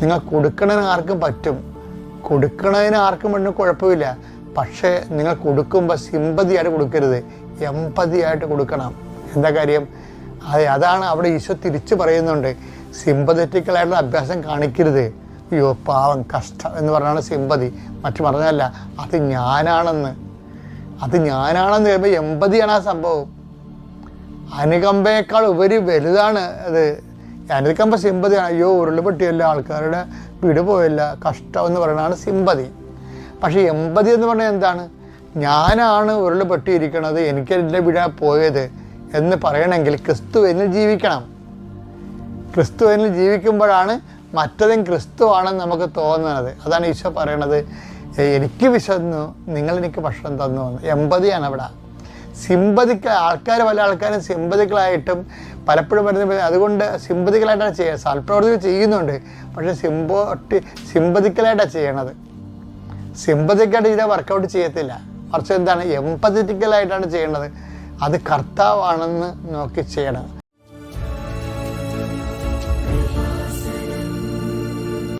നിങ്ങൾ കൊടുക്കണതിന് ആർക്കും പറ്റും. കൊടുക്കണതിന് ആർക്കും പറ്റും കുഴപ്പമില്ല. പക്ഷേ നിങ്ങൾ കൊടുക്കുമ്പോൾ സിമ്പതിയായിട്ട് കൊടുക്കരുത്. എമ്പതിയായിട്ട് കൊടുക്കണം. എന്താ കാര്യം? അതെ അതാണ് അവിടെ ഈശോ തിരിച്ചു പറയുന്നുണ്ട്. സിമ്പതറ്റിക്കലായിട്ടുള്ള അഭ്യാസം കാണിക്കരുത്. അയ്യോ പാവം കഷ്ടം എന്ന് പറഞ്ഞാണ് സിമ്പതി മറ്റു പറഞ്ഞല്ല അത് ഞാനാണെന്ന്. അത് ഞാനാണെന്ന് പറയുമ്പോൾ എമ്പതിയാണ് ആ സംഭവം. അനുകമ്പയേക്കാൾ ഉപരി വലുതാണ് അത്. അനുകമ്പ സിമ്പതിയാണ് അയ്യോ ഉരുളുപൊട്ടിയല്ല ആൾക്കാരുടെ വീട് പോയല്ല കഷ്ടം എന്ന് പറയുന്നതാണ് സിമ്പതി. പക്ഷേ എമ്പതി എന്ന് പറഞ്ഞാൽ എന്താണ്? ഞാനാണ് ഉരുൾ പൊട്ടിയിരിക്കണത് എനിക്ക് എന്റെ വീടാ പോയത് എന്ന് പറയണമെങ്കിൽ ക്രിസ്തു എന്നിൽ ജീവിക്കണം. ക്രിസ്തു എന്നിൽ ജീവിക്കുമ്പോഴാണ് മറ്റതും ക്രിസ്തു ആണെന്ന് നമുക്ക് തോന്നുന്നത്. അതാണ് ഈശോ പറയണത്. എനിക്ക് വിശന്നു നിങ്ങൾ എനിക്ക് ഭക്ഷണം തന്നു എന്ന്. എമ്പതിയാണ് അവിടെ. സിമ്പതിക്ക ആൾക്കാർ പല ആൾക്കാരും സിമ്പതികളായിട്ടും പലപ്പോഴും വരുന്ന അതുകൊണ്ട് സിമ്പതികളായിട്ടാണ് ചെയ്യുക സൽപ്രവർത്തികൾ ചെയ്യുന്നുണ്ട്. പക്ഷെ സിമ്പോട്ടി സിമ്പതിക്കലായിട്ടാണ് ചെയ്യണത്. സിമ്പതിക്കായിട്ട് ചെയ്താൽ വർക്കൗട്ട് ചെയ്യത്തില്ല. മറിച്ച് എന്താണ് എംപതറ്റിക്കലായിട്ടാണ് ചെയ്യേണ്ടത് അത് കർത്താവാണെന്ന് നോക്കി ചെയ്യണം.